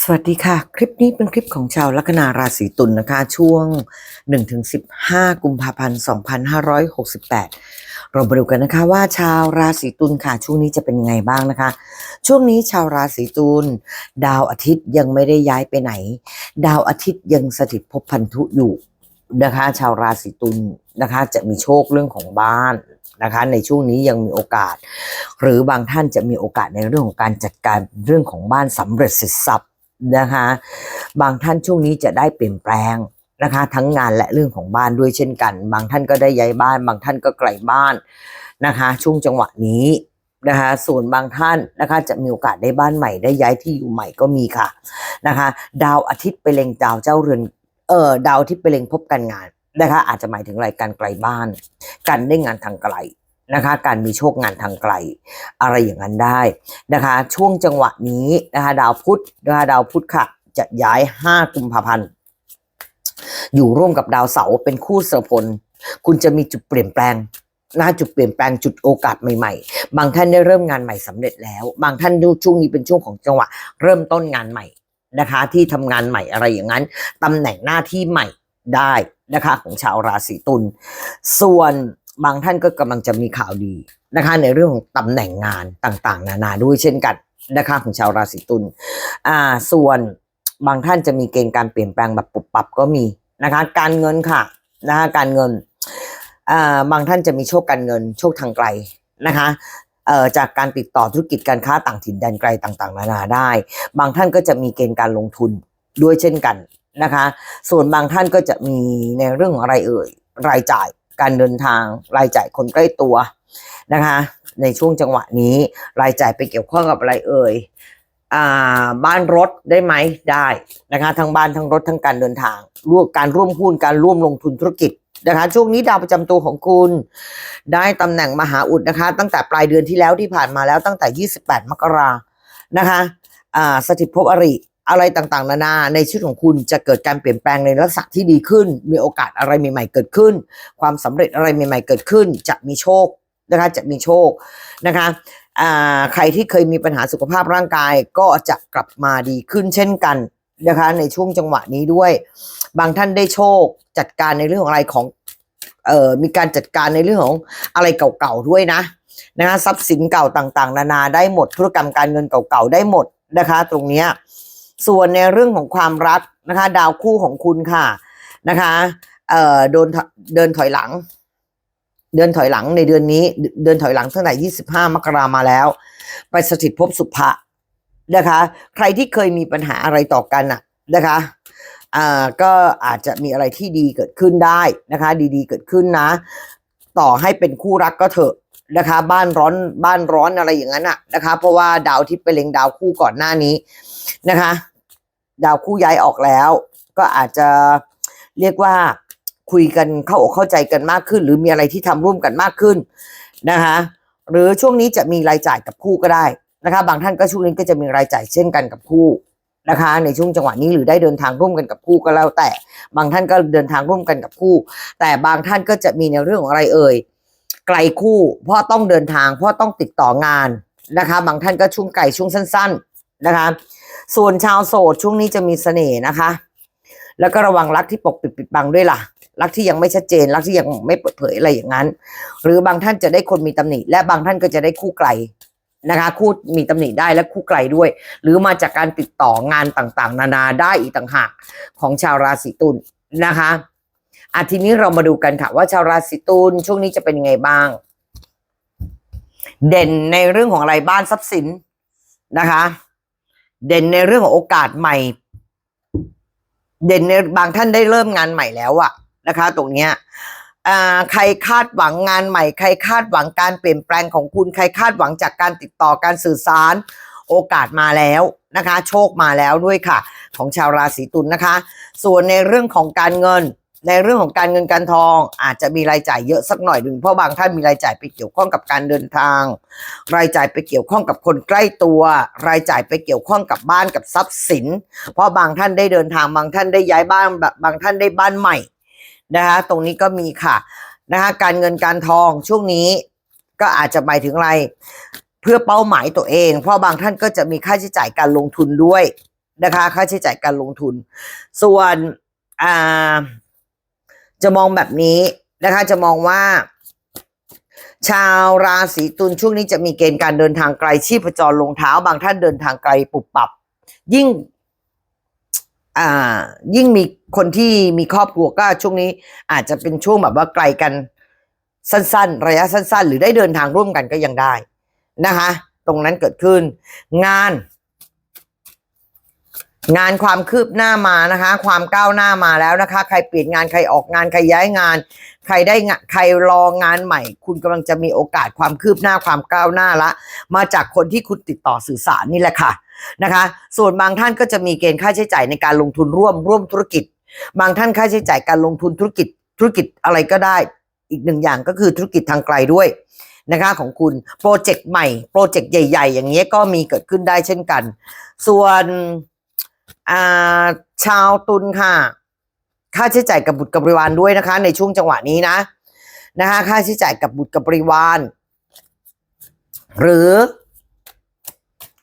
สวัสดีค่ะ คลิปนี้เป็นคลิปของชาวลัคนาราศีตุลนนะคะ ช่วง 1-15 กุมภาพันธ์ 2568 เรามาดูกันนะคะว่าชาวราศีตุลค่ะ ช่วงนี้จะเป็นยังไงบ้างนะคะ ช่วงนี้ชาวราศีตุลดาวอาทิตย์ยังไม่ได้ย้ายไปไหน ดาวอาทิตย์ยังสถิตภพพันธุอยู่นะคะ ชาวราศีตุลนะคะ จะมีโชคเรื่องของบ้านนะคะในช่วงนี้ยังมีโอกาส หรือบางท่านจะมีโอกาสในเรื่องของการจัดการเรื่องของบ้านสำเร็จสร็จสับ นะคะ บางท่านช่วงนี้จะได้เปลี่ยนแปลงนะคะ ทั้งงานและเรื่องของบ้านด้วยเช่นกัน บางท่านก็ได้ย้ายบ้าน บางท่านก็ไกลบ้านนะคะ ช่วงจังหวะนี้นะคะส่วนบางท่านนะคะจะมีโอกาสได้บ้านใหม่ได้ย้ายที่อยู่ใหม่ก็มีค่ะนะคะ ดาวอาทิตย์ไปเล็งดาวเจ้าเรือนเออดาวอาทิตย์ไปเล็งพบกันงานนะคะ อาจจะหมายถึงรายการไกลบ้าน การได้งานทางไกล นะคะ การมีโชคงานทางไกล อะไรอย่างนั้นได้นะคะ ช่วงจังหวะนี้นะคะ ดาวพุธนะคะดาวพุธค่ะ จะย้าย 5 กุมภาพันธ์ อยู่ร่วมกับดาวเสาร์เป็นคู่เสพล คุณจะมีจุดเปลี่ยนแปลงนะจุดเปลี่ยนแปลงจุดโอกาสใหม่ๆ บางท่านได้เริ่มงานใหม่สำเร็จแล้ว บางท่านดูช่วงนี้เป็นช่วงของจังหวะ เริ่มต้นงานใหม่นะคะ ที่ทำงานใหม่อะไรอย่างนั้นตำแหน่งหน้าที่ใหม่ได้นะคะของชาวราศีตุล ส่วน บางท่านก็กำลังจะมีข่าวดีนะคะ ในเรื่องของตำแหน่งงานต่างๆ นานาด้วยเช่นกันนะคะของชาวราศีตุลอ่าส่วนบางท่านจะมีเกณฑ์การเปลี่ยนแปลงแบบปุบปับก็มีนะคะ การเงินค่ะนะคะการเงินอ่าบางท่านจะมีโชคการเงิน โชคทางไกลนะคะเอ่อจากการติดต่อธุรกิจการค้าต่างถิ่นแดนไกลต่างๆ นานาได้ บางท่านก็จะมีเกณฑ์การลงทุนด้วยเช่นกันนะคะ ส่วนบางท่านก็จะมีในเรื่องอะไรเอ่ยรายจ่าย การเดินทางรายจ่ายคนใกล้ตัวนะคะ ในช่วงจังหวะนี้รายจ่ายไปเกี่ยวข้องกับอะไรเอ่ยอบ้านรถได้ไหมได้นะคะทั้งบ้านทั้งรถทั้งการเดินทางร่วมการร่วมหุ้นการร่วมลงทุนธุรกิจนะคะช่วงนี้ดาวประจำตัวของคุณ ได้ตำแหน่งมหาอุดนะคะ ตั้งแต่ปลายเดือนที่แล้วที่ผ่านมาแล้วตั้งแต่ 28 มกรานะคะสถิตภพอริ อะไรต่างๆ นานาในชีวิตของคุณจะเกิดการเปลี่ยนแปลงในลักษณะที่ดีขึ้น มีโอกาสอะไรใหม่ๆเกิดขึ้น ความสำเร็จอะไรใหม่ๆเกิดขึ้น จะมีโชคนะคะจะมีโชคนะคะใครที่เคยมีปัญหาสุขภาพร่างกายก็จะกลับมาดีขึ้นเช่นกันนะคะในช่วงจังหวะนี้ด้วย บางท่านได้โชคจัดการในเรื่องของอะไรของเอ่อมีการจัดการในเรื่องของอะไรเก่าๆด้วยนะนะคะทรัพย์สินเก่าต่างๆ นานาได้หมดธุรกรรมการเงินเก่าๆได้หมดนะคะ ตรงเนี้ย ส่วนในเรื่องของความรักนะคะ ดาวคู่ของคุณค่ะนะคะเอ่อโดนเดินถอยหลัง เดินถอยหลังในเดือนนี้ เดินถอยหลังตั้งแต่25มกรามาแล้ว ไปสถิตภพสุภะนะคะ ใครที่เคยมีปัญหาอะไรต่อกันน่ะนะคะอ่าก็อาจจะมีอะไรที่ดีเกิดขึ้นได้นะคะ ดีๆ เกิดขึ้นนะ ต่อให้เป็นคู่รักก็เถอะนะคะ บ้านร้อนบ้านร้อนอะไรอย่างนั้นอะนะคะ เพราะว่าดาวที่ไปเล็งดาวคู่ก่อนหน้านี้นะคะ ดาวคู่ย้ายออกแล้ว ก็อาจจะเรียกว่าคุยกันเข้าอกเข้าใจกันมากขึ้น หรือมีอะไรที่ทำร่วมกันมากขึ้นนะคะหรือช่วงนี้จะมีรายจ่ายกับคู่ก็ได้นะคะ บางท่านก็ช่วงนี้ก็จะมีรายจ่ายเช่นกันกับคู่นะคะ ในช่วงจังหวะนี้หรือได้เดินทางร่วมกันกับคู่ก็แล้ว แต่บางท่านก็เดินทางร่วมกันกับคู่ แต่บางท่านก็จะมีในเรื่องของอะไรเอ่ยไกลคู่ เพราะต้องเดินทางเพราะต้องติดต่องานนะคะ บางท่านก็ช่วงไกลช่วงสั้น ๆนะคะ ส่วนชาวโสดช่วงนี้จะมีเสน่ห์นะคะ แล้วก็ระวังรักที่ปกปิดปิดบังด้วยล่ะ รักที่ยังไม่ชัดเจน รักที่ยังไม่เปิดเผยอะไรอย่างนั้น หรือบางท่านจะได้คนมีตำหนิ และบางท่านก็จะได้คู่ไกลนะคะ คู่มีตำหนิได้และคู่ไกลด้วย หรือมาจากการติดต่องานต่างๆ นานาได้อีกต่างหากของชาวราศีตุลนะคะอาทีนี้เรามาดูกันค่ะว่าชาวราศีตุลช่วงนี้จะเป็นยังไงบ้าง เด่นในเรื่องของอะไรบ้านทรัพย์สินนะคะ เด่นในเรื่องของโอกาสใหม่ เด่นในบางท่านได้เริ่มงานใหม่แล้วอะนะคะ ตรงเนี้ยใครคาดหวังงานใหม่ ใครคาดหวังการเปลี่ยนแปลงของคุณ ใครคาดหวังจากการติดต่อการสื่อสาร โอกาสมาแล้วนะคะ โชคมาแล้วด้วยค่ะ ของชาวราศีตุลนะคะ ส่วนในเรื่องของการเงิน ในเรื่องของการเงินการทองอาจจะมีรายจ่ายเยอะสักหน่อยหนึ่งเพราะบางท่านมีรายจ่ายไปเกี่ยวข้องกับการเดินทาง รายจ่ายไปเกี่ยวข้องกับคนใกล้ตัว รายจ่ายไปเกี่ยวข้องกับบ้านกับทรัพย์สิน เพราะบางท่านได้เดินทาง บางท่านได้ย้ายบ้านแบบบางท่านได้บ้านใหม่นะคะตรงนี้ก็มีค่ะนะคะการเงินการทองช่วงนี้ก็อาจจะหมายถึงอะไรเพื่อเป้าหมายตัวเอง เพราะบางท่านก็จะมีค่าใช้จ่ายการลงทุนด้วยนะคะ ค่าใช้จ่ายการลงทุน ส่วนอ่า จะมองแบบนี้นะคะ จะมองว่า ชาวราศีตุลช่วงนี้จะมีเกณฑ์การเดินทางไกลชีพจรลงเท้า บางท่านเดินทางไกลปุบปับ ยิ่งอ่ายิ่งมีคนที่มีครอบครัวก็ช่วงนี้อาจจะเป็นช่วงแบบว่าไกลกันสั้น ๆ ระยะสั้น ๆ หรือได้เดินทางร่วมกันก็ยังได้นะคะ ตรงนั้นเกิดขึ้นงาน งานความคืบหน้ามานะคะ ความก้าวหน้ามาแล้วนะคะ ใครเปลี่ยนงานใครออกงานใครย้ายงาน ใครได้ใครรองานใหม่ คุณกำลังจะมีโอกาสความคืบหน้าความก้าวหน้าละ มาจากคนที่คุณติดต่อสื่อสารนี่แหละค่ะนะคะ ส่วนบางท่านก็จะมีเกณฑ์ค่าใช้จ่ายในการลงทุนร่วมร่วมธุรกิจ บางท่านค่าใช้จ่ายการลงทุนธุรกิจธุรกิจอะไรก็ได้ อีกหนึ่งอย่างก็คือธุรกิจทางไกลด้วยนะคะของคุณโปรเจกต์ใหม่โปรเจกต์ใหญ่ ๆ อย่างเงี้ยก็มีเกิดขึ้นได้เช่นกัน ส่วน ชาวตุลค่ะ ค่าใช้จ่ายกับบุตรกับบริวารด้วยนะคะ ในช่วงจังหวะนี้นะนะคะค่าใช้จ่ายกับบุตรกับบริวาร หรือ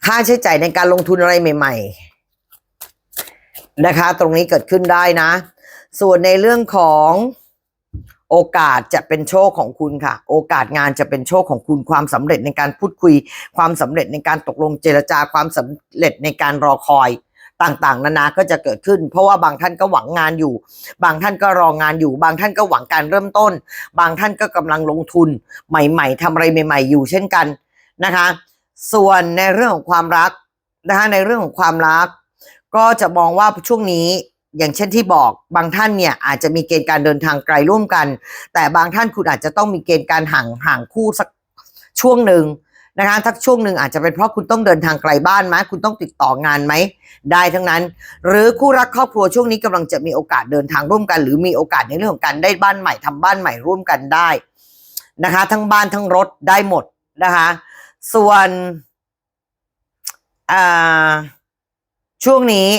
ค่าใช้จ่ายในการลงทุนอะไรใหม่ ๆ นะคะ ตรงนี้เกิดขึ้นได้นะ ส่วนในเรื่องของโอกาสจะเป็นโชคของคุณค่ะ โอกาสงานจะเป็นโชคของคุณความสำเร็จในการพูดคุย ความสำเร็จในการตกลงเจรจาความสำเร็จในการรอคอย ต่างๆ นานาก็จะเกิดขึ้น เพราะว่าบางท่านก็หวังงานอยู่ บางท่านก็รองานอยู่ บางท่านก็หวังการเริ่มต้น บางท่านก็กำลังลงทุน ใหม่ ๆทำอะไรใหม่ ๆ อยู่เช่นกันนะคะ ส่วนในเรื่องของความรักนะคะในเรื่องของความรัก ก็จะมองว่าช่วงนี้อย่างเช่นที่บอกบางท่านเนี่ยอาจจะมีเกณฑ์การเดินทางไกลร่วมกัน แต่บางท่านคุณอาจจะต้องมีเกณฑ์การห่างห่างคู่สักช่วงหนึ่ง นะคะทักช่วงหนึ่งอาจจะเป็นเพราะคุณต้องเดินทางไกลบ้านไหมคุณต้องติดต่องานไหมได้ทั้งนั้น หรือคู่รักครอบครัวช่วงนี้กำลังจะมีโอกาสเดินทางร่วมกัน หรือมีโอกาสในเรื่องของการได้บ้านใหม่ทำบ้านใหม่ร่วมกันได้นะคะ ทั้งบ้านทั้งรถได้หมดนะคะส่วนอ่าช่วงนี้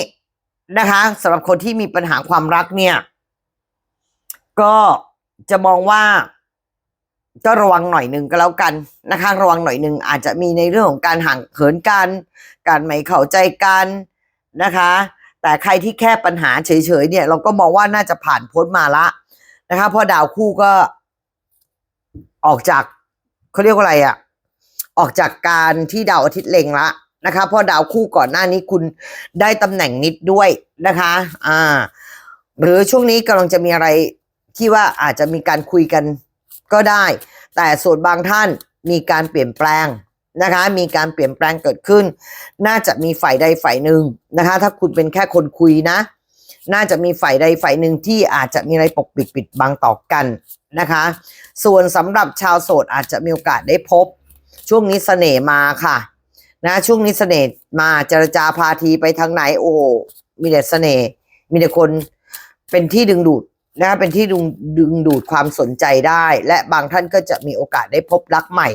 นะคะสำหรับคนที่มีปัญหาความรักเนี่ย ก็จะมองว่า ก็ระวังหน่อยหนึ่งก็แล้วกันนะคะ ระวังหน่อยหนึ่งอาจจะมีในเรื่องของการห่างเหินกัน การไม่เข้าใจกันนะคะ แต่ใครที่แค่ปัญหาเฉยๆเนี่ย เราก็มองว่าน่าจะผ่านพ้นมาละนะคะเพราะดาวคู่ก็ออกจากเขาเรียกว่าอะไรอะออกจากการที่ดาวอาทิตย์เล็งละนะคะเพราะดาวคู่ก่อนหน้านี้คุณได้ตำแหน่งนิดด้วยนะคะ อ่า หรือช่วงนี้กำลังจะมีอะไรที่ว่าอาจจะมีการคุยกัน ก็ได้ แต่ส่วนบางท่านมีการเปลี่ยนแปลงนะคะ มีการเปลี่ยนแปลงเกิดขึ้น น่าจะมีฝ่ายใดฝ่ายหนึ่งนะคะ ถ้าคุณเป็นแค่คนคุยนะ น่าจะมีฝ่ายใดฝ่ายหนึ่งที่อาจจะมีอะไรปกปิดปิดบังต่อกันนะคะ ส่วนสำหรับชาวโสดอาจจะมีโอกาสได้พบ ช่วงนี้เสน่ห์มาค่ะ นะช่วงนี้เสน่ห์มาเจรจาพาทีไปทางไหนโอ้มีแต่เสน่ห์มีแต่คนเป็นที่ดึงดูด นะคะเป็นที่ดึงดึงดูดความสนใจได้ และบางท่านก็จะมีโอกาสได้พบรักใหม่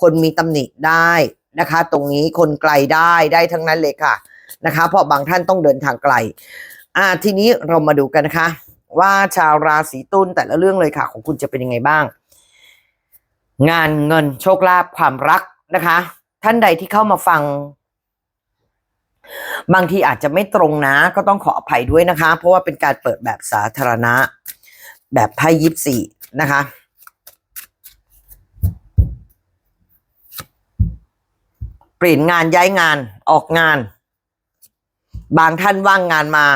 คนมีตำหนิได้นะคะ ตรงนี้คนไกลได้ได้ทั้งนั้นเลยค่ะนะคะ เพราะบางท่านต้องเดินทางไกลอ่าทีนี้เรามาดูกันนะคะ ว่าชาวราศีตุลแต่ละเรื่องเลยค่ะ ของคุณจะเป็นยังไงบ้าง งานเงินโชคลาภความรักนะคะ ท่านใดที่เข้ามาฟัง บางทีอาจจะไม่ตรงนะ ก็ต้องขออภัยด้วยนะคะ เพราะว่าเป็นการเปิดแบบสาธารณะ แบบไพ่ยิปซีนะคะเปลี่ยนงานย้ายงานออกงาน บางท่านว่างงานมา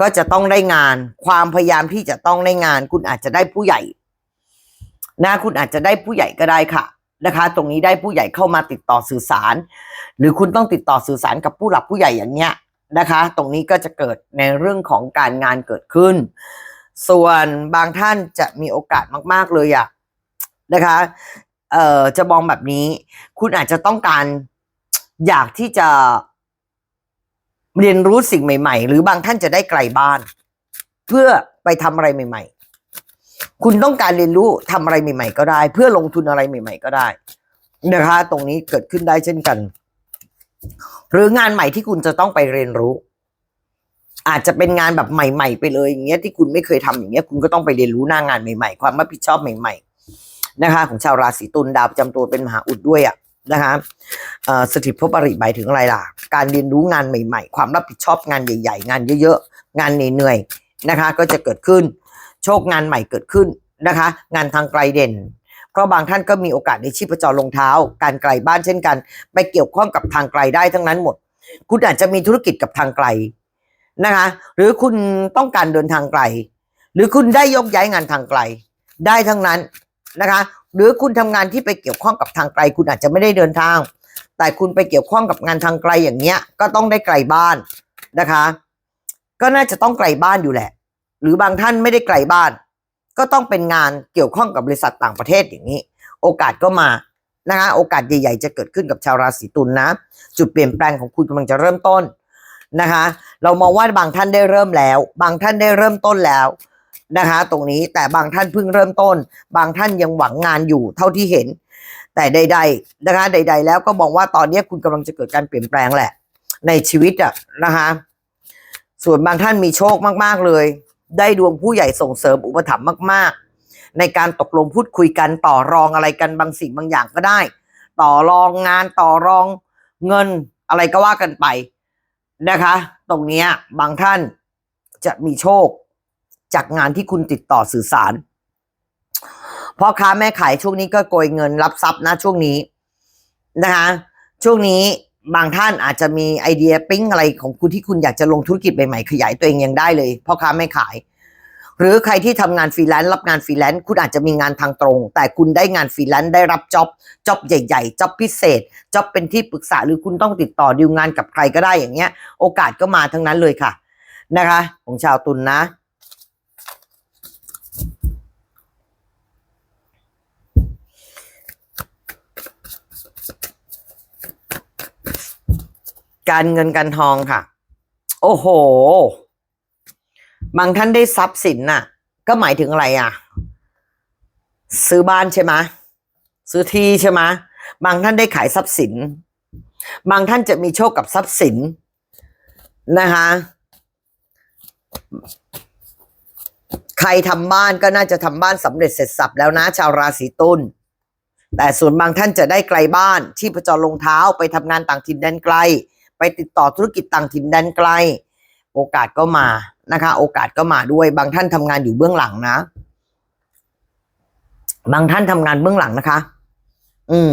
ก็จะต้องได้งาน ความพยายามที่จะต้องได้งาน คุณอาจจะได้ผู้ใหญ่ นะคุณอาจจะได้ผู้ใหญ่ก็ได้ค่ะ นะคะ ตรงนี้ได้ผู้ใหญ่เข้ามาติดต่อสื่อสาร หรือคุณต้องติดต่อสื่อสารกับผู้หลักผู้ใหญ่อย่างเนี้ยนะคะ ตรงนี้ก็จะเกิดในเรื่องของการงานเกิดขึ้น ส่วนบางท่านจะมีโอกาสมาก ๆเลยอะนะคะเอ่อจะมองแบบนี้ คุณอาจจะต้องการอยากที่จะเรียนรู้สิ่งใหม่ ๆ หรือบางท่านจะได้ไกลบ้าน เพื่อไปทำอะไรใหม่ ๆ คุณต้องการเรียนรู้ทำอะไรใหม่ ๆ ก็ได้ เพื่อลงทุนอะไรใหม่ ๆ ก็ได้นะคะ ตรงนี้เกิดขึ้นได้เช่นกัน หรืองานใหม่ที่คุณจะต้องไปเรียนรู้ อาจจะเป็นงานแบบใหม่ ๆ ไปเลยอย่างเงี้ยที่คุณไม่เคยทำอย่างเงี้ย คุณก็ต้องไปเรียนรู้หน้างานใหม่ ๆ ความรับผิดชอบใหม่ ๆ นะคะ ของชาวราศีตุลดาวประจำตัวเป็นมหาอุดด้วยอะนะคะสถิตภพอริหมายถึงอะไรล่ะ การเรียนรู้งานใหม่ ๆ ความรับผิดชอบงานใหญ่ ๆ งานเยอะๆ งานเหนื่อยๆนะคะ ก็จะเกิดขึ้น โชคงานใหม่เกิดขึ้นนะคะ งานทางไกลเด่น เพราะบางท่านก็มีโอกาสในชีพจรลงเท้า การไกลบ้านเช่นกัน ไปเกี่ยวข้องกับทางไกลได้ทั้งนั้นหมด คุณอาจจะมีธุรกิจกับทางไกลนะคะ หรือคุณต้องการเดินทางไกล หรือคุณได้ยกย้ายงานทางไกล ได้ทั้งนั้นนะคะ หรือคุณทำงานที่ไปเกี่ยวข้องกับทางไกล คุณอาจจะไม่ได้เดินทาง แต่คุณไปเกี่ยวข้องกับงานทางไกลอย่างเงี้ย ก็ต้องได้ไกลบ้านนะคะ ก็น่าจะต้องไกลบ้านอยู่แหละ หรือบางท่านไม่ได้ไกลบ้าน ก็ต้องเป็นงานเกี่ยวข้องกับบริษัทต่างประเทศอย่างนี้ โอกาสก็มานะคะโอกาสใหญ่ ๆ จะเกิดขึ้นกับชาวราศีตุลนะ จุดเปลี่ยนแปลงของคุณกำลังจะเริ่มต้นนะคะ เรามองว่าบางท่านได้เริ่มแล้ว บางท่านได้เริ่มต้นแล้วนะคะ ตรงนี้แต่บางท่านเพิ่งเริ่มต้น บางท่านยังหวังงานอยู่เท่าที่เห็น แต่ใด ๆ นะคะ ใด ๆ แล้วก็มองว่าตอนนี้คุณกำลังจะเกิดการเปลี่ยนแปลงแหละ ในชีวิตอะนะคะ ส่วนบางท่านมีโชคมาก ๆ เลย ได้ดวงผู้ใหญ่ส่งเสริมอุปถัมภ์มาก ๆ ในการตกลงพูดคุยกันต่อรองอะไรกันบางสิ่งบางอย่างก็ได้ ต่อรองงานต่อรองเงินอะไรก็ว่ากันไปนะคะ ตรงนี้บางท่านจะมีโชคจากงานที่คุณติดต่อสื่อสารพ่อค้าแม่ขายช่วงนี้ก็โกยเงินรับทรัพย์นะช่วงนี้นะคะ ช่วงนี้ บางท่านอาจจะมีไอเดียปิ๊งอะไรของคุณที่คุณอยากจะลงธุรกิจใหม่ๆขยายตัวเองยังได้เลยพ่อค้าแม่ขาย หรือใครที่ทำงานฟรีแลนซ์รับงานฟรีแลนซ์คุณอาจจะมีงานทางตรง แต่คุณได้งานฟรีแลนซ์ได้รับจ็อบจ็อบใหญ่ๆจ็อบพิเศษจ็อบเป็นที่ปรึกษาหรือคุณต้องติดต่อดีลงานกับใครก็ได้อย่างเงี้ย โอกาสก็มาทั้งนั้นเลยค่ะ นะคะ ของชาวตุลนนะ การเงินการทองค่ะ โอ้โห บางท่านได้ทรัพย์สินน่ะ ก็หมายถึงอะไรอะ ซื้อบ้านใช่ไหมซื้อที่ใช่ไหมบางท่านได้ขายทรัพย์สิน บางท่านจะมีโชคกับทรัพย์สินนะคะใครทำบ้านก็น่าจะทำบ้านสำเร็จเสร็จสับแล้วนะ ชาวราศีตุลแต่ส่วนบางท่านจะได้ไกลบ้าน ที่ประจรลงเท้าไปทำงานต่างถิ่นแดนไกล ไปติดต่อธุรกิจต่างถิ่นแดนไกล โอกาสก็มานะคะ โอกาสก็มาด้วย บางท่านทำงานอยู่เบื้องหลังนะ บางท่านทำงานเบื้องหลังนะคะ อืม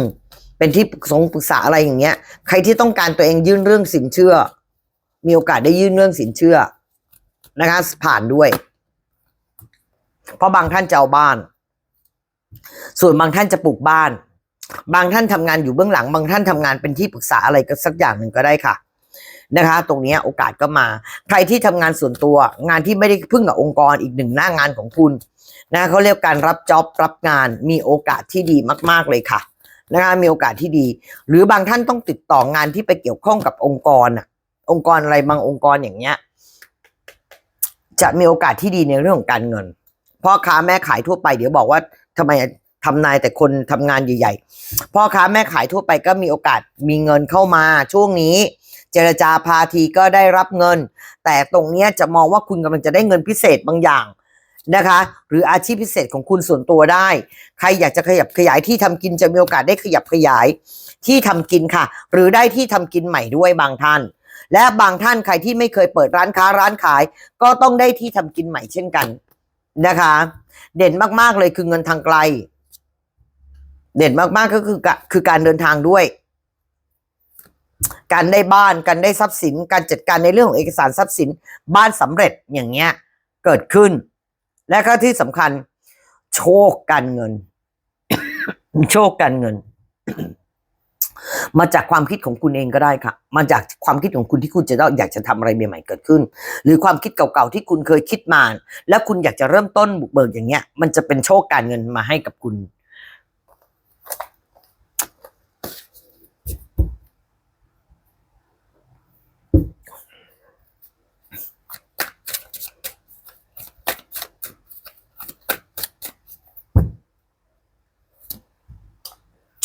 เป็นที่ปรึกษาปรึกษาอะไรอย่างเงี้ย ใครที่ต้องการตัวเองยื่นเรื่องสินเชื่อ มีโอกาสได้ยื่นเรื่องสินเชื่อ นะคะ ผ่านด้วย เพราะบางท่านจะเอาบ้าน ส่วนบางท่านจะปลูกบ้าน บางท่านทำงานอยู่เบื้องหลัง บางท่านทำงานเป็นที่ปรึกษาอะไรก็สักอย่างหนึ่งก็ได้ค่ะนะคะ ตรงนี้โอกาสก็มา ใครที่ทำงานส่วนตัว งานที่ไม่ได้พึ่งกับองค์กรอีกหนึ่งหน้างานของคุณนะเขาเรียกการรับจ็อบรับงานมีโอกาสที่ดีมาก ๆเลยค่ะนะคะมีโอกาสที่ดี หรือบางท่านต้องติดต่องานที่ไปเกี่ยวข้องกับองค์กรอะองค์กรอะไรบางองค์กรอย่างเงี้ยจะมีโอกาสที่ดีในเรื่องของการเงินพ่อค้าแม่ขายทั่วไปเดี๋ยวบอกว่าทำไม ทำนายแต่คนทำงานใหญ่ๆพ่อค้าแม่ขายทั่วไปก็มีโอกาสมีเงินเข้ามาช่วงนี้ เจรจาพาทีก็ได้รับเงิน แต่ตรงเนี้ยจะมองว่าคุณกำลังจะได้เงินพิเศษบางอย่างนะคะ หรืออาชีพพิเศษของคุณส่วนตัวได้ ใครอยากจะขยับขยายที่ทำกินจะมีโอกาสได้ขยับขยายที่ทำกินค่ะ หรือได้ที่ทำกินใหม่ด้วยบางท่าน และบางท่านใครที่ไม่เคยเปิดร้านค้าร้านขาย ก็ต้องได้ที่ทำกินใหม่เช่นกันนะคะ เด่นมากๆเลยคือเงินทางไกล เด่นมากๆก็คือกะคือการเดินทางด้วย การได้บ้านการได้ทรัพย์สิน การจัดการในเรื่องของเอกสารทรัพย์สิน บ้านสำเร็จอย่างเงี้ย เกิดขึ้น และก็ที่สำคัญ โชคการเงิน โชคการเงิน มาจากความคิดของคุณเองก็ได้ค่ะ มาจากความคิดของคุณที่คุณจะต้องอยากจะทำอะไรใหม่ๆเกิดขึ้น หรือความคิดเก่าๆที่คุณเคยคิดมา แล้วคุณอยากจะเริ่มต้นบุกเบิกอย่างเงี้ย มันจะเป็นโชคการเงินมาให้กับคุณ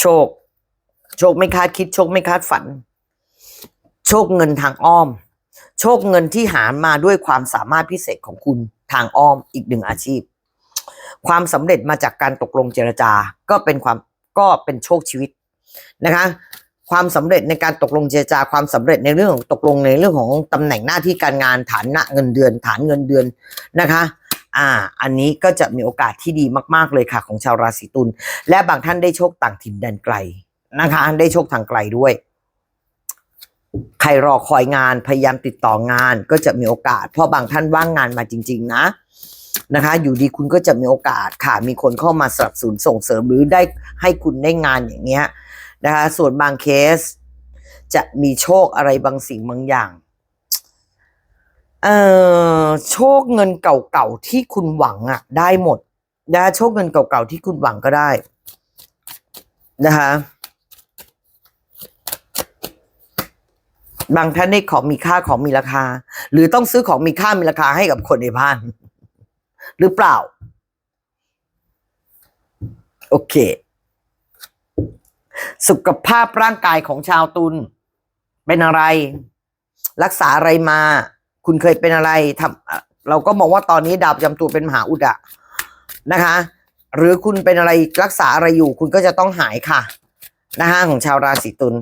โชค โชคไม่คาดคิด โชคไม่คาดฝัน โชคเงินทางอ้อม โชคเงินที่หามาด้วยความสามารถพิเศษของคุณทางอ้อมอีกหนึ่งอาชีพ ความสำเร็จมาจากการตกลงเจรจา ก็เป็นความก็เป็นโชคชีวิตนะคะ ความสำเร็จในการตกลงเจรจาความสำเร็จในเรื่องของตกลงในเรื่องของตำแหน่งหน้าที่การงานฐานเงินเดือน ฐานเงินเดือนนะคะ อ่า อันนี้ก็จะมีโอกาสที่ดีมาก ๆ เลยค่ะ ของชาวราศีตุลและบางท่านได้โชคต่างถิ่นแดนไกลนะคะ ได้โชคทางไกลด้วย ใครรอคอยงานพยายามติดต่องานก็จะมีโอกาส เพราะบางท่านว่างงานมาจริง ๆ นะนะคะ อยู่ดีคุณก็จะมีโอกาสค่ะ มีคนเข้ามาสนับสนุนส่งเสริมหรือได้ให้คุณได้งานอย่างเงี้ยนะคะ ส่วนบางเคสจะมีโชคอะไรบางสิ่งบางอย่าง เอ่อโชคเงินเก่าๆที่คุณหวังอะได้หมดนะโชคเงินเก่าๆที่คุณหวังก็ได้ นะคะบางท่านได้ของมีค่าของมีราคา หรือต้องซื้อของมีค่ามีราคาให้กับคนในบ้าน หรือเปล่า โอเค สุขภาพร่างกายของชาวตุลเป็นอะไร รักษาอะไรมา คุณเคยเป็นอะไรทำอะเราก็มองว่าตอนนี้ดาวประจำตัวเป็นมหาอุดะนะคะ หรือคุณเป็นอะไรรักษาอะไรอยู่ คุณก็จะต้องหายค่ะนะคะของชาวราศีตุล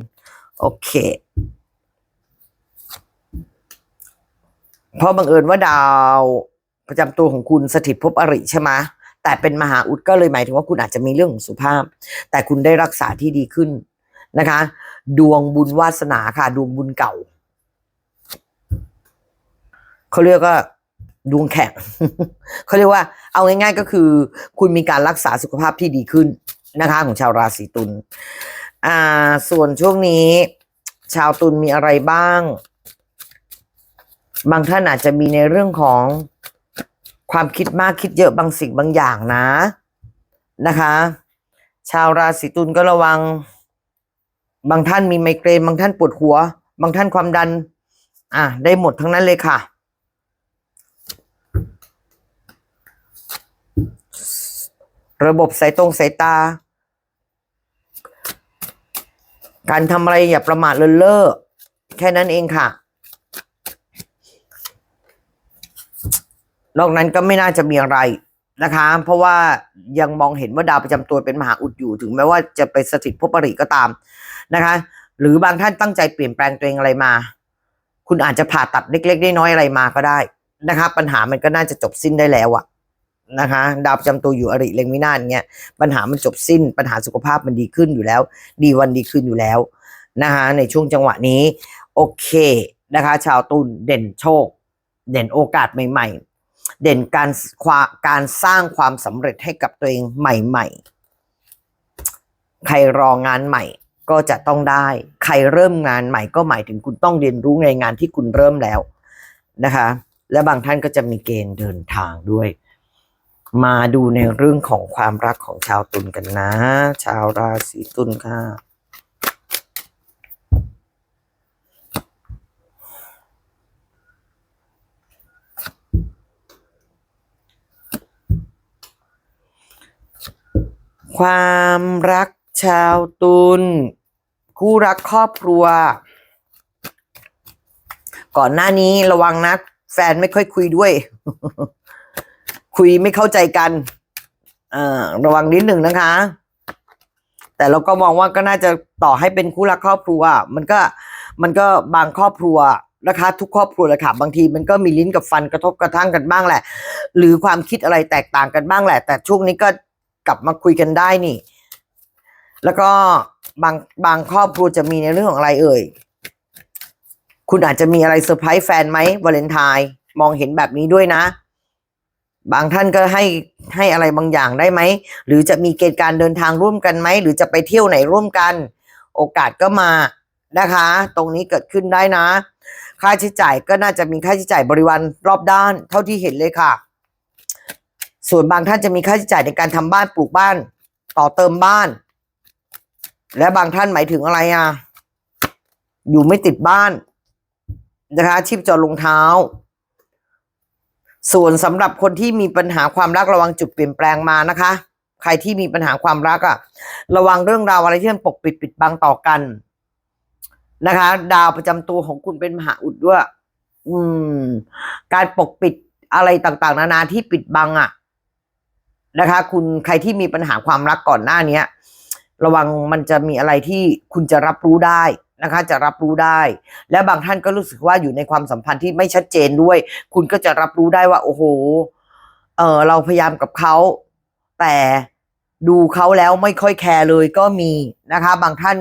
โอเคเพราะบังเอิญว่าดาวประจำตัวของคุณสถิตภพอริใช่ไหมแต่เป็นมหาอุดก็เลยหมายถึงว่าคุณอาจจะมีเรื่องของสุภาพ แต่คุณได้รักษาที่ดีขึ้นนะคะ ดวงบุญวาสนาค่ะ ดวงบุญเก่า เขาเรียกว่าดวงแข็งเขาเรียกว่า เอาง่าย ๆ ก็คือ คุณมีการรักษาสุขภาพที่ดีขึ้นนะคะ ของชาวราศีตุลอ่า ส่วนช่วงนี้ ชาวตุลมีอะไรบ้าง บางท่านอาจจะมีในเรื่องของความคิดมากคิดเยอะบางสิ่งบางอย่างนะนะคะ ชาวราศีตุลก็ระวัง บางท่านมีไมเกรนบางท่านปวดหัว บางท่านความดัน อะได้หมดทั้งนั้นเลยค่ะ ระบบสายตรงสายตา การทำอะไรอย่าประมาทเลินเล่อแค่นั้นเองค่ะ นอกนั้นก็ไม่น่าจะมีอะไรนะคะ เพราะว่ายังมองเห็นว่าดาวประจำตัวเป็นมหาอุดอยู่ ถึงแม้ว่าจะไปสถิตภพอริก็ตามนะคะ หรือบางท่านตั้งใจเปลี่ยนแปลงตัวเองอะไรมา คุณอาจจะผ่าตัดเล็กๆน้อยๆอะไรมาก็ได้นะคะ ปัญหามันก็น่าจะจบสิ้นได้แล้วอะ นะคะดาวประจำตัวอยู่อริเล็งวินาศเงี้ยปัญหามันจบสิ้น ปัญหาสุขภาพมันดีขึ้นอยู่แล้ว ดีวันดีขึ้นอยู่แล้วนะคะในช่วงจังหวะนี้ โอเคนะคะ ชาวตุลเด่นโชค เด่นโอกาสใหม่ ๆ เด่นการควาการสร้างความสำเร็จให้กับตัวเองใหม่ ๆ ใครรองานใหม่ก็จะต้องได้ ใครเริ่มงานใหม่ก็หมายถึงคุณต้องเรียนรู้ในงานที่คุณเริ่มแล้วนะคะ และบางท่านก็จะมีเกณฑ์เดินทางด้วย มาดูในเรื่องของความรักของชาวตุลกันนะ ชาวราศีตุลค่ะ ความรักชาวตุลคู่รักครอบครัว ก่อนหน้านี้ระวังนะ แฟนไม่ค่อยคุยด้วย คุยไม่เข้าใจกันอ่อระวังนิดหนึ่งนะคะ แต่เราก็มองว่าก็น่าจะต่อให้เป็นคู่รักครอบครัว มันก็มันก็บางครอบครัวนะคะ ทุกครอบครัวเลยค่ะบางทีมันก็มีลิ้นกับฟันกระทบกระทั่งกันบ้างแหละ หรือความคิดอะไรแตกต่างกันบ้างแหละ แต่ช่วงนี้ก็กลับมาคุยกันได้นี่ แล้วก็บางบางครอบครัวจะมีในเรื่องของอะไรเอ่ยคุณอาจจะมีอะไรเซอร์ไพรส์แฟนไหมวาเลนไทน์มองเห็นแบบนี้ด้วยนะ บางท่านก็ให้ให้อะไรบางอย่างได้ไหม หรือจะมีเกณฑ์การเดินทางร่วมกันไหม หรือจะไปเที่ยวไหนร่วมกัน โอกาสก็มานะคะ ตรงนี้เกิดขึ้นได้นะ ค่าใช้จ่ายก็น่าจะมีค่าใช้จ่ายบริวารรอบด้าน เท่าที่เห็นเลยค่ะ ส่วนบางท่านจะมีค่าใช้จ่ายในการทำบ้านปลูกบ้าน ต่อเติมบ้าน และบางท่านหมายถึงอะไรอะอยู่ไม่ติดบ้านนะคะชีพจรรองเท้า ส่วนสำหรับคนที่มีปัญหาความรักระวังจุดเปลี่ยนแปลงมานะคะ ใครที่มีปัญหาความรักอะระวังเรื่องราวอะไรที่มันปกปิดปิดบังต่อกันนะคะ ดาวประจำตัวของคุณเป็นมหาอุดด้วย อืม การปกปิดอะไรต่างๆ นานาที่ปิดบังอะนะคะ คุณใครที่มีปัญหาความรักก่อนหน้าเนี้ย ระวังมันจะมีอะไรที่คุณจะรับรู้ได้ นะคะจะรับรู้ได้ และบางท่านก็รู้สึกว่าอยู่ในความสัมพันธ์ที่ไม่ชัดเจนด้วย คุณก็จะรับรู้ได้ว่า โอ้โหเออเราพยายามกับเขาแต่ดูเขาแล้วไม่ค่อยแคร์เลยก็มีนะคะ บางท่าน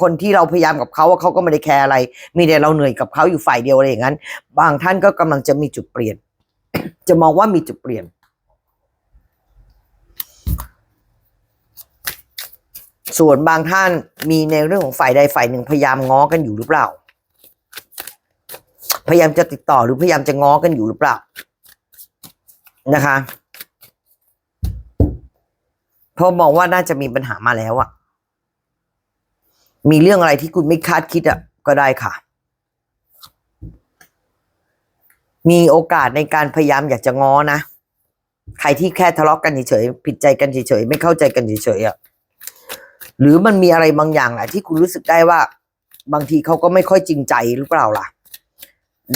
คนที่เราพยายามกับเขาว่าเขาก็ไม่ได้แคร์อะไร มีแต่เราเหนื่อยกับเขาอยู่ฝ่ายเดียวอะไรอย่างนั้น บางท่านก็กำลังจะมีจุดเปลี่ยน จะมองว่ามีจุดเปลี่ยน ส่วนบางท่านมีในเรื่องของฝ่ายใดฝ่ายหนึ่งพยายามง้อกันอยู่หรือเปล่า พยายามจะติดต่อหรือพยายามจะง้อกันอยู่หรือเปล่านะคะเพราะมองว่าน่าจะมีปัญหามาแล้วอะมีเรื่องอะไรที่คุณไม่คาดคิดอะก็ได้ค่ะ มีโอกาสในการพยายามอยากจะง้อนะ ใครที่แค่ทะเลาะกันเฉยๆผิดใจกันเฉยๆไม่เข้าใจกันเฉยๆอะ หรือมันมีอะไรบางอย่างแหละที่คุณรู้สึกได้ว่า บางทีเขาก็ไม่ค่อยจริงใจหรือเปล่าล่ะ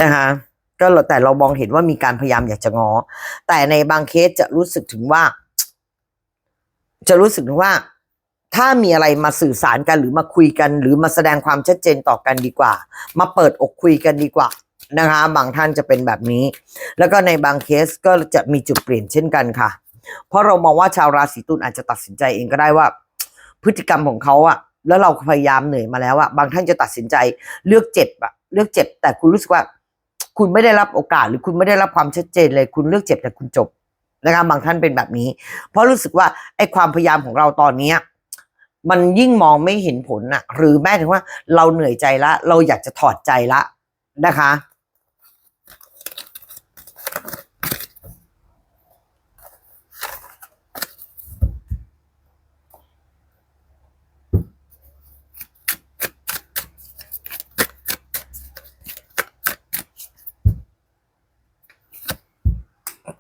นะคะก็แต่เรามองเห็นว่ามีการพยายามอยากจะงอ แต่ในบางเคสจะรู้สึกถึงว่า จะรู้สึกถึงว่า ถ้ามีอะไรมาสื่อสารกันหรือมาคุยกัน หรือมาแสดงความชัดเจนต่อกันดีกว่า มาเปิดอกคุยกันดีกว่านะคะ บางท่านจะเป็นแบบนี้ แล้วก็ในบางเคสก็จะมีจุดเปลี่ยนเช่นกันค่ะ เพราะเรามองว่าชาวราศีตุลอาจจะตัดสินใจเองก็ได้ว่า พฤติกรรมของเขาอะแล้วเราพยายามเหนื่อยมาแล้วอะบางท่านจะตัดสินใจเลือกเจ็บอะเลือกเจ็บ แต่คุณรู้สึกว่า คุณไม่ได้รับโอกาส หรือคุณไม่ได้รับความชัดเจนเลย คุณเลือกเจ็บแต่คุณจบนะคะบางท่านเป็นแบบนี้ เพราะรู้สึกว่าไอ้ความพยายามของเราตอนเนี้ยมันยิ่งมองไม่เห็นผลอะหรือแม้ถึงว่าเราเหนื่อยใจละ เราอยากจะถอดใจละนะคะ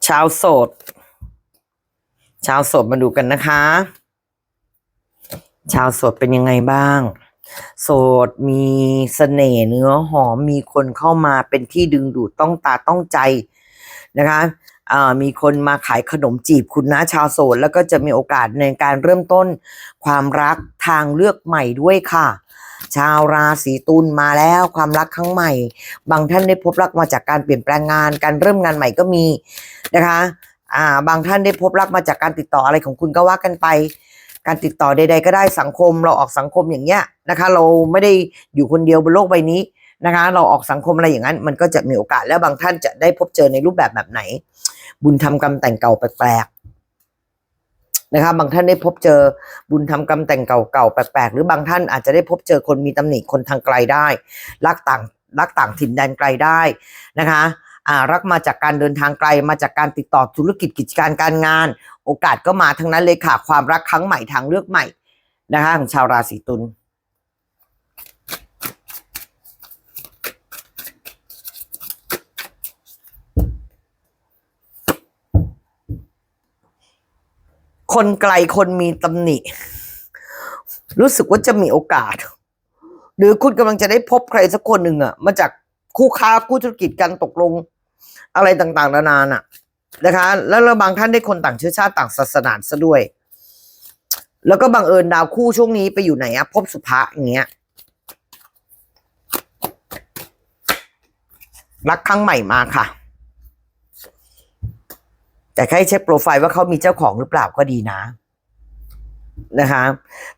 ชาวโสด ชาวโสดมาดูกันนะคะ ชาวโสดเป็นยังไงบ้าง โสดมีเสน่ห์เนื้อหอมมีคนเข้ามาเป็นที่ดึงดูดต้องตาต้องใจนะคะอ่ามีคนมาขายขนมจีบคุณนะชาวโสดแล้วก็จะมีโอกาสในการเริ่มต้นความรักทางเลือกใหม่ด้วยค่ะ ชาวราศีตุลมาแล้วความรักครั้งใหม่ บางท่านได้พบรักมาจากการเปลี่ยนแปลงงาน การเริ่มงานใหม่ก็มีนะคะอ่าบางท่านได้พบรักมาจากการติดต่ออะไรของคุณก็ว่ากันไป การติดต่อใด ๆ ก็ได้สังคมเราออกสังคมอย่างเงี้ยนะคะ เราไม่ได้อยู่คนเดียวบนโลกใบนี้นะคะ เราออกสังคมอะไรอย่างนั้น มันก็จะมีโอกาสแล้วบางท่านจะได้พบเจอในรูปแบบแบบไหน บุญทำกรรมแต่งเก่าแปลก นะคะบางท่านได้พบเจอบุญทำกรรมแต่งเก่าๆแปลกๆหรือบางท่านอาจจะได้พบเจอคนมีตำหนิคนทางไกลได้รักต่างรักต่างถิ่นแดนไกลได้นะคะอ่ารักมาจากการเดินทางไกลมาจากการติดต่อธุรกิจกิจการการงาน โอกาสก็มาทั้งนั้นเลยค่ะความรักครั้งใหม่ทางเลือกใหม่นะคะของชาวราศีตุล คนไกลคนมีตำหนิ รู้สึกว่าจะมีโอกาส หรือคุณกำลังจะได้พบใครสักคนหนึ่งอะมาจากคู่ค้าคู่ธุรกิจกันตกลงอะไรต่างๆนานาน่ะ นะคะ แล้วแล้วบางท่านได้คนต่างเชื้อชาติต่างศาสนาซะด้วย แล้วก็บังเอิญดาวคู่ช่วงนี้ไปอยู่ไหนอะพบสุภะอย่างเงี้ยรักครั้งใหม่มาค่ะ แต่แค่เช็คโปรไฟล์ว่าเขามีเจ้าของหรือเปล่าก็ดีนะนะคะ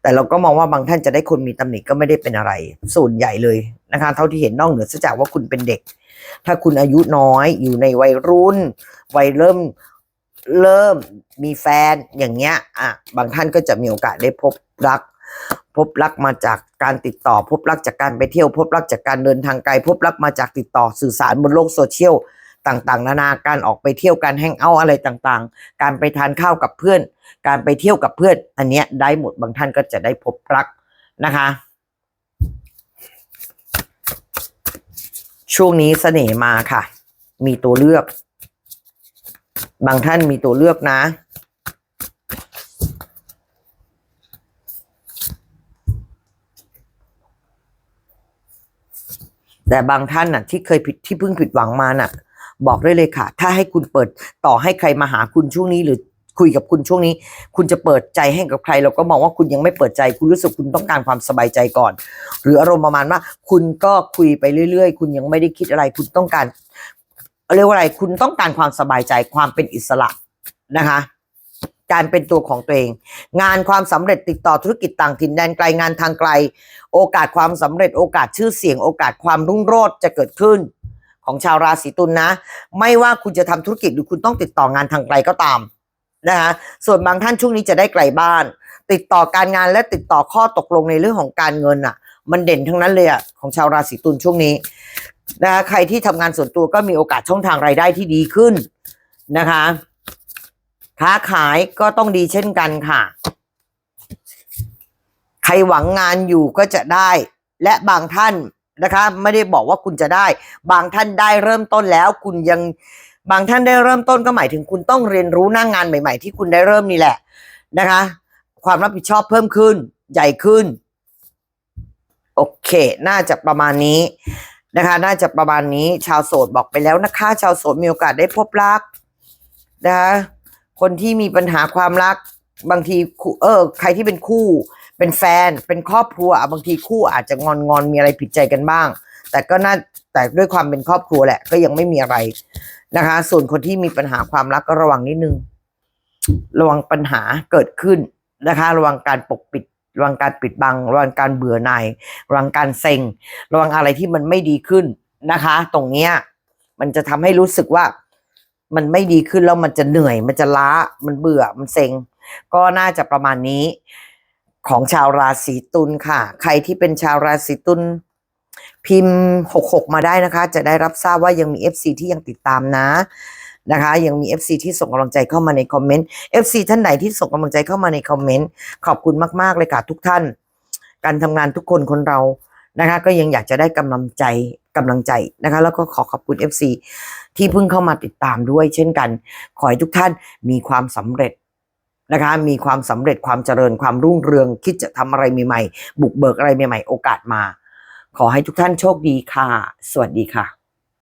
แต่เราก็มองว่าบางท่านจะได้คนมีตำหนิก็ไม่ได้เป็นอะไร ส่วนใหญ่เลยนะคะ เท่าที่เห็นนอกเหนือจากว่าคุณเป็นเด็ก ถ้าคุณอายุน้อยอยู่ในวัยรุ่น วัยเริ่มเริ่มมีแฟนอย่างเงี้ยอะบางท่านก็จะมีโอกาสได้พบรัก พบรักมาจากการติดต่อ พบรักจากการไปเที่ยว พบรักจากการเดินทางไกล พบรักมาจากติดต่อสื่อสารบนโลกโซเชียล ต่างๆ นานาการออกไปเที่ยวการแฮงเอาอะไรต่างๆ การไปทานข้าวกับเพื่อน การไปเที่ยวกับเพื่อน อันเนี้ยได้หมดบางท่านก็จะได้พบรักนะคะ ช่วงนี้เสน่ห์มาค่ะ มีตัวเลือก บางท่านมีตัวเลือกนะแต่บางท่านน่ะที่เคยผิดที่เพิ่งผิดหวังมาน่ะ บอกได้เลยค่ะ ถ้าให้คุณเปิดต่อให้ใครมาหาคุณช่วงนี้หรือคุยกับคุณช่วงนี้ คุณจะเปิดใจให้กับใคร เราก็มองว่าคุณยังไม่เปิดใจ คุณรู้สึกคุณต้องการความสบายใจก่อน หรืออารมณ์ประมาณว่า คุณก็คุยไปเรื่อยๆ คุณยังไม่ได้คิดอะไร คุณต้องการเรียกว่าอะไร คุณต้องการความสบายใจความเป็นอิสระนะคะการเป็นตัวของตัวเอง งานความสำเร็จติดต่อธุรกิจต่างถิ่นแดนไกลงานทางไกล โอกาสความสำเร็จโอกาสชื่อเสียง โอกาสความรุ่งโรจน์จะเกิดขึ้น ของชาวราศีตุลนะไม่ว่าคุณจะทำธุรกิจหรือคุณต้องติดต่องานทางไกลก็ตามนะคะส่วนบางท่านช่วงนี้จะได้ไกลบ้าน ติดต่อการงานและติดต่อข้อตกลงในเรื่องของการเงินอะ มันเด่นทั้งนั้นเลยอะของชาวราศีตุลช่วงนี้นะคะใครที่ทำงานส่วนตัวก็มีโอกาสช่องทางรายได้ที่ดีขึ้นนะคะค้าขายก็ต้องดีเช่นกันค่ะ ใครหวังงานอยู่ก็จะได้ และบางท่าน นะคะไม่ได้บอกว่าคุณจะได้ บางท่านได้เริ่มต้นแล้ว คุณยังบางท่านได้เริ่มต้นก็หมายถึงคุณต้องเรียนรู้หน้างงานใหม่ ๆ ที่คุณได้เริ่มนี่แหละนะคะ ความรับผิดชอบเพิ่มขึ้น ใหญ่ขึ้น โอเค น่าจะประมาณนี้นะคะ น่าจะประมาณนี้ ชาวโสดบอกไปแล้วนะคะ ชาวโสดมีโอกาสได้พบรักนะคะคนที่มีปัญหาความรักบางทีเออใครที่เป็นคู่ เป็นแฟนเป็นครอบครัวอะบางทีคู่อาจจะงอนงอนมีอะไรผิดใจกันบ้าง แต่ก็น่าแต่ด้วยความเป็นครอบครัวแหละก็ยังไม่มีอะไรนะคะ ส่วนคนที่มีปัญหาความรักก็ระวังนิดนึง ระวังปัญหาเกิดขึ้นนะคะ ระวังการปกปิด ระวังการปิดบัง ระวังการเบื่อหน่ายระวังการเซ็ง ระวังอะไรที่มันไม่ดีขึ้นนะคะ ตรงเนี้ยมันจะทำให้รู้สึกว่ามันไม่ดีขึ้นแล้วมันจะเหนื่อย มันจะล้า มันเบื่อ มันเซ็ง ก็น่าจะประมาณนี้ ของชาวราศีตุลค่ะ ใครที่เป็นชาวราศีตุลพิมพ์หกหกมาได้นะคะ จะได้รับทราบว่ายังมี FC ที่ยังติดตามนะนะคะ ยังมี FC ที่ส่งกำลังใจเข้ามาในคอมเมนต์ FC ท่านไหนที่ส่งกำลังใจเข้ามาในคอมเมนต์ขอบคุณมาก ๆ เลยค่ะทุกท่าน การทำงานทุกคนคนเรานะคะ ก็ยังอยากจะได้กำลังใจกำลังใจนะคะ แล้วก็ขอขอบคุณ FC ที่เพิ่งเข้ามาติดตามด้วย เช่นกัน ขอให้ทุกท่านมีความสำเร็จ นะคะมีความสำเร็จความเจริญความรุ่งเรืองคิดจะทำอะไรใหม่ๆบุกเบิกอะไรใหม่ๆโอกาสมา ขอให้ทุกท่านโชคดีค่ะ สวัสดีค่ะ